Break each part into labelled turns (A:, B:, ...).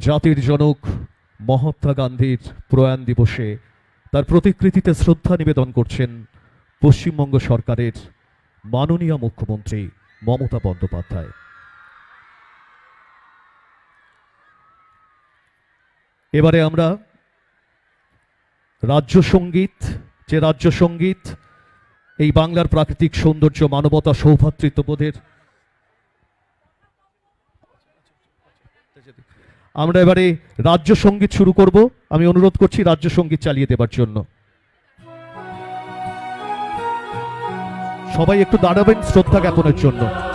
A: জাতির জনক মহাত্মা গান্ধীর প্রয়াণ দিবসে তার প্রতিকৃতিতে শ্রদ্ধা নিবেদন করছেন পশ্চিমবঙ্গ সরকারের মাননীয় মুখ্যমন্ত্রী মমতা বন্দ্যোপাধ্যায়। এবারে আমরা রাজ্য সংগীত, যে রাজ্য সংগীত, এই বাংলার প্রাকৃতিক সৌন্দর্য মানবতা সৌভাতৃত্ববোধের আমরা এবারে রাজ্য সংগীত শুরু করব। আমি অনুরোধ করছি রাজ্য সংগীত চালিয়ে দেবার জন্য। সবাই একটু দাঁড়াবেন শ্রদ্ধা জ্ঞাপনের জন্য।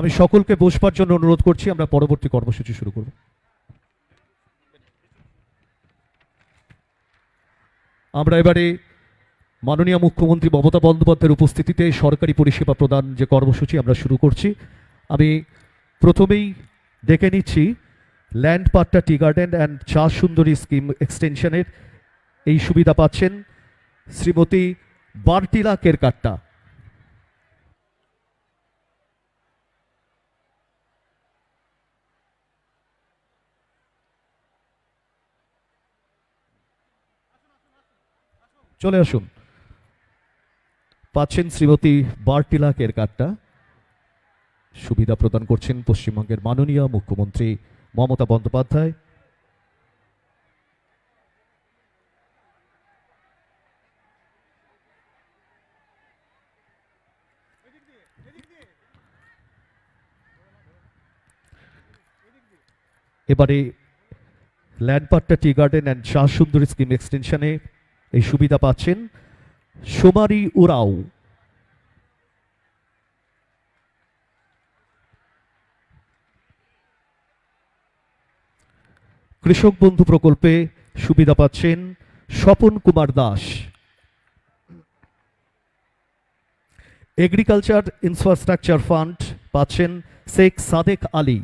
A: আমি সকলকে বসবার জন্য অনুরোধ করছি, আমরা পরবর্তী কর্মসূচি শুরু করব। আমরা এবারে মাননীয় মুখ্যমন্ত্রী মমতা বন্দ্যোপাধ্যায়ের উপস্থিতিতে সরকারি পরিষেবা প্রদান যে কর্মসূচি আমরা শুরু করছি, আমি প্রথমেই ডেকে নিচ্ছি, land patta tea garden and Cha Sundari scheme এক্সটেনশনের এই সুবিধা পাচ্ছেন শ্রীমতী বার্টিলা কেরকাট্টা। চলে আসুন। পাচ্ছেন শ্রীমতী বার্টিলা কেরকাট্টা সুবিধা প্রদান করছেন পশ্চিমবঙ্গের মাননীয় মুখ্যমন্ত্রী মমতা বন্দ্যোপাধ্যায়। এবারে ল্যান্ডপাট্টা tea garden and Cha Sundari scheme এক্সটেনশনে এই সুবিধা পাচ্ছেন সোমারি উরাও। কৃষক বন্ধু প্রকল্পে সুবিধা পাচ্ছেন Swapan Kumar Das. Agriculture infrastructure fund পাচ্ছেন Sheikh Sadek Ali.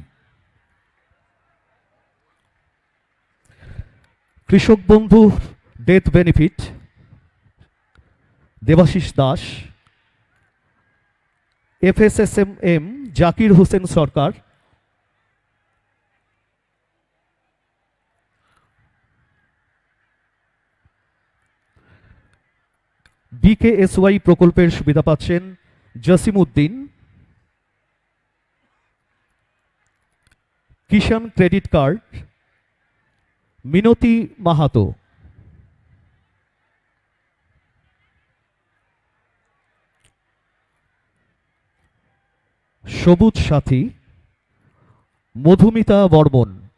A: Krishak Bandhu death benefit Debashis Das FSSM M Zakir Hossain Sarkar BKSY প্রকল্পের সুবিধা পাচ্ছেন জসিম উদ্দিন কিষাণ ক্রেডিট কার্ড, মিনতি মাহাতো। সবুজ সাথী মধুমিতা বর্মন।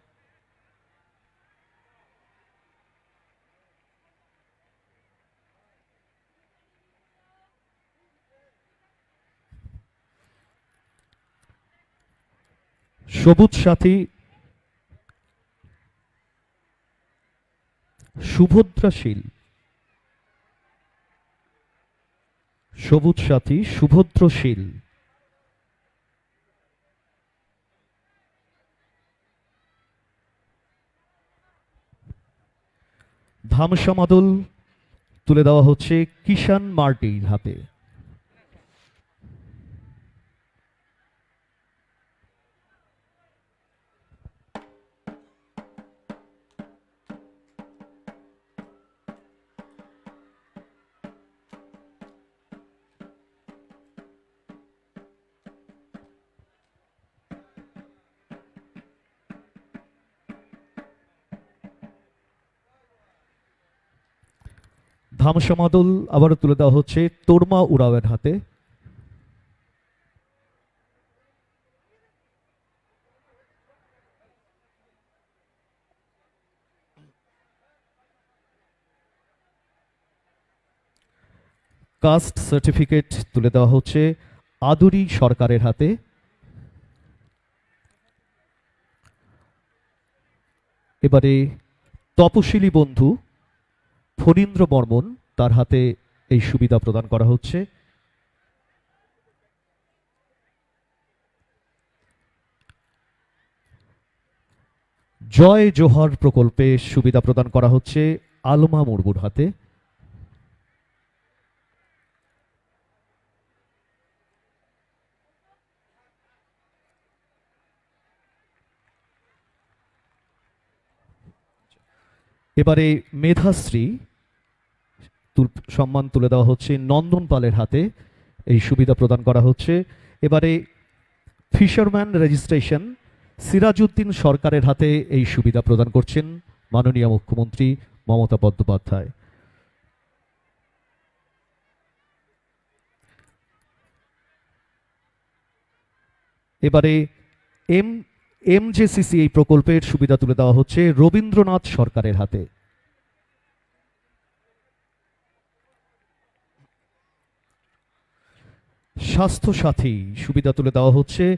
A: সবুজ সাথী সুভদ্রাশীল। সবুজ সাথী সুভদ্রশীল। ধামসামাদল তুলে দেওয়া হচ্ছে কিষান মার্টির হাতে। ধামসামাদল আবারও তুলে দেওয়া হচ্ছে তোরমা উড়াওয়ের হাতে। কাস্ট সার্টিফিকেট তুলে দেওয়া হচ্ছে আদুরি সরকারের হাতে। এবারে তপশিলি বন্ধু ফণীন্দ্র বর্মন। তার হাতে এই সুবিধা প্রদান করা হচ্ছে। জয় জোহর প্রকল্পে সুবিধা প্রদান করা হচ্ছে আলমা মুরমুর হাতে। এবারে মেধাশ্রী সম্মান তুলে দেওয়া হচ্ছে নন্দন পালের হাতে। এই সুবিধা প্রদান করা হচ্ছে। এবারে ফিশারম্যান রেজিস্ট্রেশন, সিরাজউদ্দিন সরকারের হাতে এই সুবিধা প্রদান করছেন মাননীয় মুখ্যমন্ত্রী মমতা বন্দ্যোপাধ্যায়। এবারে এম, এমজেসিসি এই প্রকল্পের সুবিধা তুলে দেওয়া হচ্ছে রবীন্দ্রনাথ সরকারের হাতে। স্বাস্থ্য সাথী সুবিধা তুলে দেওয়া হচ্ছে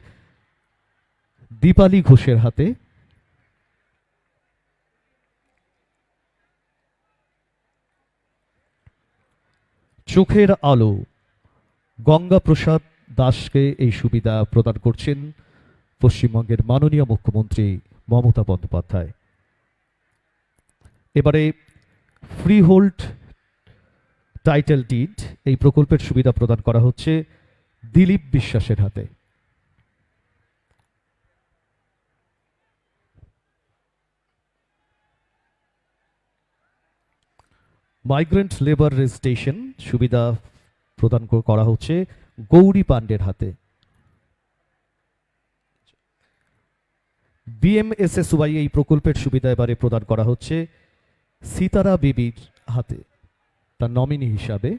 A: দীপালি ঘোষের হাতে। চোখের আলো গঙ্গা প্রসাদ দাসকে এই সুবিধা প্রদান করছেন পশ্চিমবঙ্গের মাননীয় মুখ্যমন্ত্রী মমতা বন্দ্যোপাধ্যায়। এবারে ফ্রি হোল্ড টাইটেল ডিড, এই প্রকল্পের সুবিধা প্রদান করা হচ্ছে দিলীপ বিশ্বাসের হাতে। মাইগ্রেন্ট লেবার রেজিস্ট্রেশন সুবিধা প্রদান কর- হচ্ছে গৌরী পাণ্ডের হাতে। বিএমএসএসওয়াই এই প্রকল্পের সুবিধা এবারে প্রদান করা হচ্ছে সীতারা বিবির হাতে। তার নমিনি হিসাবে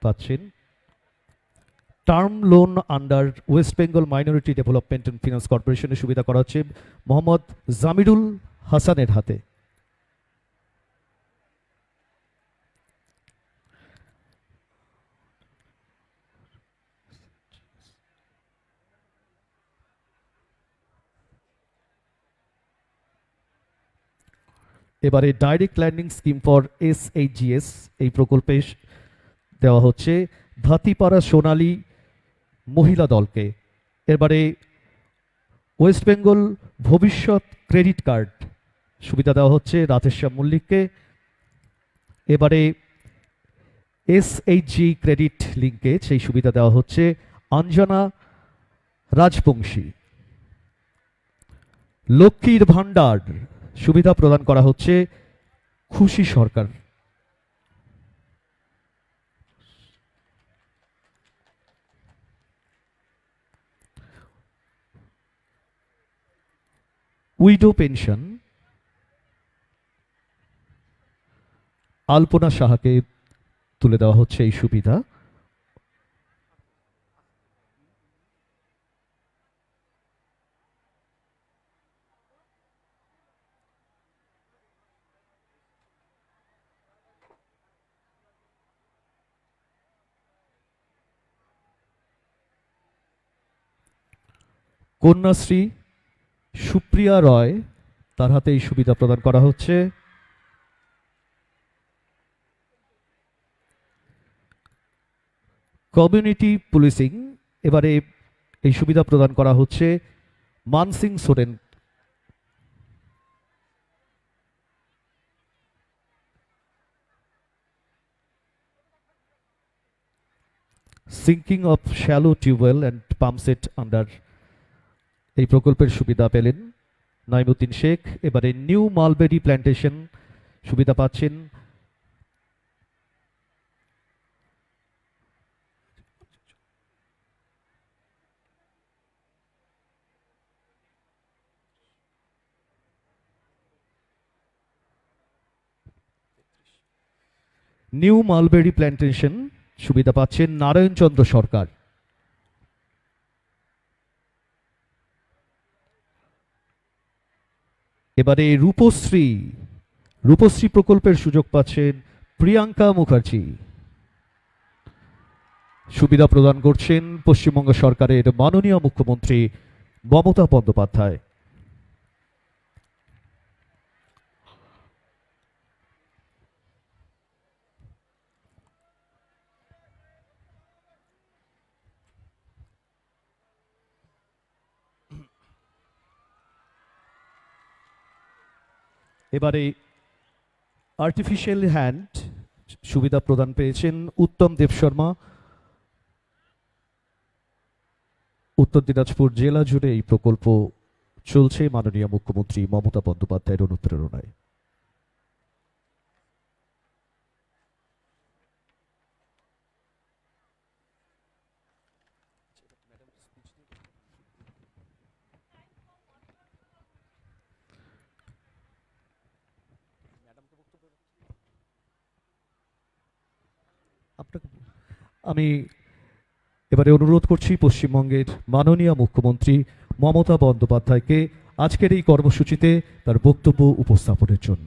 A: পাচ্ছেন term loan under West Bengal minority development and finance কর্পোরেশনের সুবিধা করা হচ্ছে মোহাম্মদ জামিরুল হাসানের হাতে। এবারে direct lending scheme for S এই প্রকল্পে দেওয়া হচ্ছে ধাতিপাড়া সোনালী মহিলা দলকে। এবারে ওয়েস্ট বেঙ্গল ভবিষ্যৎ ক্রেডিট কার্ড সুবিধা দেওয়া হচ্ছে রাধেশ্যাম মল্লিককে। এবারে এসএইচজি ক্রেডিট লিঙ্কে সেই সুবিধা দেওয়া হচ্ছে অঞ্জনা রাজবংশী। লক্ষ্মীর ভাণ্ডার সুবিধা প্রদান করা হচ্ছে খুশি সরকার। Widow pension. আলপনা সাহাকে তুলে দেওয়া হচ্ছে এই সুবিধা। কন্যাশ্রী সুপ্রিয়া রয়, তার হাতে এই সুবিধা প্রদান করা হচ্ছে। কমিউনিটি পুলিশিং, এবারে এই সুবিধা প্রদান করা হচ্ছে Mansing Soren. Sinking of shallow tubewell and pump set under এই প্রকল্পের সুবিধা পেলেন নাইমুদ্দিন শেখ। এবারে নিউ মালবেরি প্ল্যান্টেশন সুবিধা পাচ্ছেন। নিউ মালবেরি প্ল্যান্টেশন সুবিধা পাচ্ছেন নারায়ণচন্দ্র সরকার। এবারে রূপশ্রী রূপশ্রী প্রকল্পের সুযোগ পাচ্ছেন প্রিয়াঙ্কা মুখার্জি। সুবিধা প্রদান করছেন পশ্চিমবঙ্গ সরকারের মাননীয় মুখ্যমন্ত্রী মমতা বন্দ্যোপাধ্যায়। এবারে আর্টিফিশিয়াল হ্যান্ড সুবিধা প্রদান পেয়েছেন উত্তম দেব শর্মা। উত্তর দিনাজপুর জেলা জুড়ে এই প্রকল্প চলছে। মাননীয় মুখ্যমন্ত্রী মমতা বন্দ্যোপাধ্যায়ের অনুপ্রেরণায়। আমি এবারে অনুরোধ করছি পশ্চিমবঙ্গের মাননীয় মুখ্যমন্ত্রী মমতা বন্দ্যোপাধ্যায়কে আজকের এই কর্মসূচিতে তার বক্তব্য উপস্থাপনের জন্য।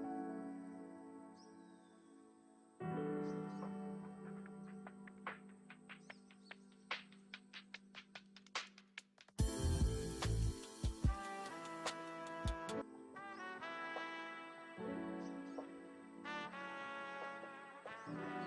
A: Amen.